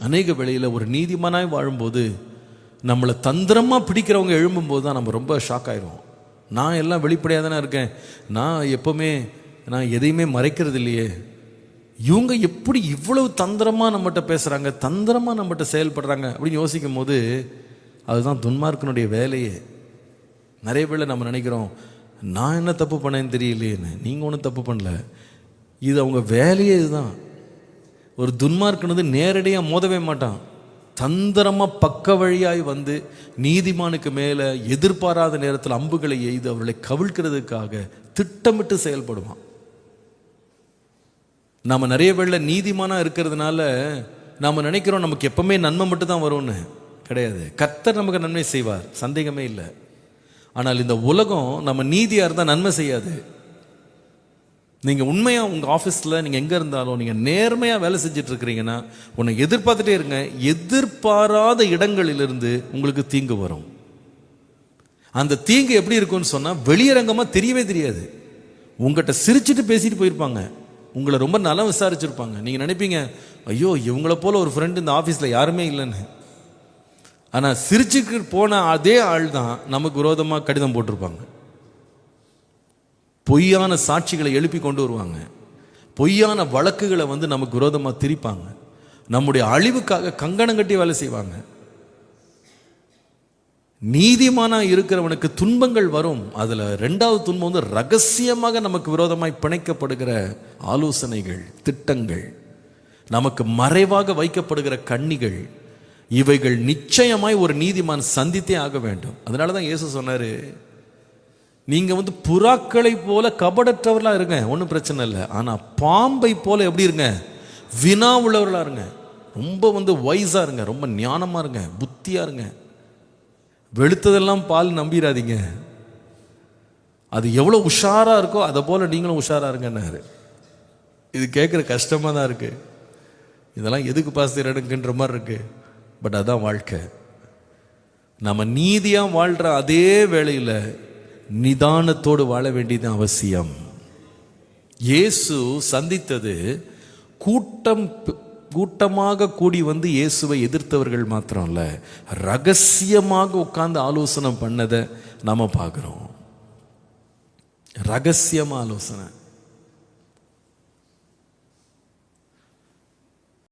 அநேக வேளையில் ஒரு நீதிமானாய் வாழும்போது நம்மளை தந்திரமாக பிடிக்கிறவங்க எழும்பும்போது தான் நம்ம ரொம்ப ஷாக் ஆயிடுவோம். நான் எல்லாம் வெளிப்படையாக தானே இருக்கேன். நான் எப்போவுமே நான் எதையுமே மறைக்கிறது இல்லையே. இவங்க எப்படி இவ்வளவு தந்திரமாக நம்மகிட்ட பேசுகிறாங்க தந்திரமாக நம்மகிட்ட செயல்படுறாங்க அப்படின்னு யோசிக்கும் போது அதுதான் துன்மார்க்கனுடைய வேலையே. நிறைய பேர் நம்ம நினைக்கிறோம் நான் என்ன தப்பு பண்ணேன்னு தெரியலையேன்னு. நீங்கள் ஒன்றும் தப்பு பண்ணல. இது அவங்க வேலையே இதுதான். ஒரு துன்மார்க்கனது நேரடியாக மோதவே மாட்டான். தந்திரமாக பக்க வழியாய் வந்து நீதிமானுக்கு மேலே எதிர்பாராத நேரத்தில் அம்புகளை எய்து அவர்களை கவிழ்க்கிறதுக்காக திட்டமிட்டு செயல்படுவான். நாம் நிறைய வேளை நீதிமானாக இருக்கிறதுனால நாம் நினைக்கிறோம் நமக்கு எப்பவுமே நன்மை மட்டும் தான் வரும்னு. கிடையாது. கர்த்தர் நமக்கு நன்மை செய்வார். சந்தேகமே இல்லை. ஆனால் இந்த உலகம் நம்ம நீதியாக இருந்தால் நன்மை செய்யாது. நீங்கள் உண்மையாக உங்கள் ஆஃபீஸில் நீங்கள் எங்கே இருந்தாலும் நீங்கள் நேர்மையாக வேலை செஞ்சுட்டு இருக்கிறீங்கன்னா உன்னை எதிர்பார்த்துட்டே இருங்க. எதிர்பாராத இடங்களிலிருந்து உங்களுக்கு தீங்கு வரும். அந்த தீங்கு எப்படி இருக்கும்னு சொன்னால் வெளியரங்கமாக தெரியவே தெரியாது. உங்கள்கிட்ட சிரிச்சுட்டு பேசிட்டு போயிருப்பாங்க. உங்களை ரொம்ப நல்லா விசாரிச்சிருப்பாங்க. நீங்கள் நினைப்பீங்க ஐயோ இவங்கள போல ஒரு ஃப்ரெண்டு இந்த ஆஃபீஸில் யாருமே இல்லைன்னு. ஆனால் சிரிச்சுக்கு போன அதே ஆள் தான் நமக்கு விரோதமாக கடிதம் போட்டிருப்பாங்க. பொய்யான சாட்சிகளை எழுப்பி கொண்டு வருவாங்க. பொய்யான வழக்குகளை வந்து நமக்கு விரோதமாக திரிப்பாங்க. நம்முடைய அழிவுக்காக கங்கணம் கட்டி வேலை செய்வாங்க. நீதிமானா இருக்கிறவனுக்கு துன்பங்கள் வரும். அதுல ரெண்டாவது துன்பம் வந்து ரகசியமாக நமக்கு விரோதமாய் பிணைக்கப்படுகிற ஆலோசனைகள் திட்டங்கள் நமக்கு மறைவாக வைக்கப்படுகிற கண்ணிகள் இவைகள் நிச்சயமாய் ஒரு நீதிமான் சந்தித்தே ஆக வேண்டும். அதனால தான் இயேசு சொன்னாரு நீங்கள் வந்து புறாக்களை போல கபடற்றவர்களாக இருங்க ஒன்றும் பிரச்சனை இல்லை. ஆனால் பாம்பை போல எப்படி இருங்க? வினா உள்ளவர்களா இருங்க. ரொம்ப வந்து வைஸாக இருங்க ரொம்ப ஞானமாக இருங்க புத்தியாக இருங்க. வெளுத்ததெல்லாம் பால் நம்பிடாதீங்க அது எவ்வளோ உஷாராக இருக்கோ அதை போல் நீங்களும் உஷாரா இருங்கன்னாரு. இது கேட்குற கஷ்டமாக தான் இருக்குது இதெல்லாம் எதுக்கு பாஸ் எடுக்குன்ற மாதிரி இருக்குது பட் அதான் வாழ்க்கை. நம்ம நீதியாக வாழ்கிற அதே வேலையில் நிதானத்தோடு வாழ வேண்டியது அவசியம். இயேசு சந்தித்தது கூட்டம் கூட்டமாக கூடி வந்து இயேசுவை எதிர்த்தவர்கள் மாத்திரம் இல்லை ரகசியமாக உட்கார்ந்து ஆலோசனை பண்ணதை நாம பார்க்குறோம். ரகசியமாக ஆலோசனை.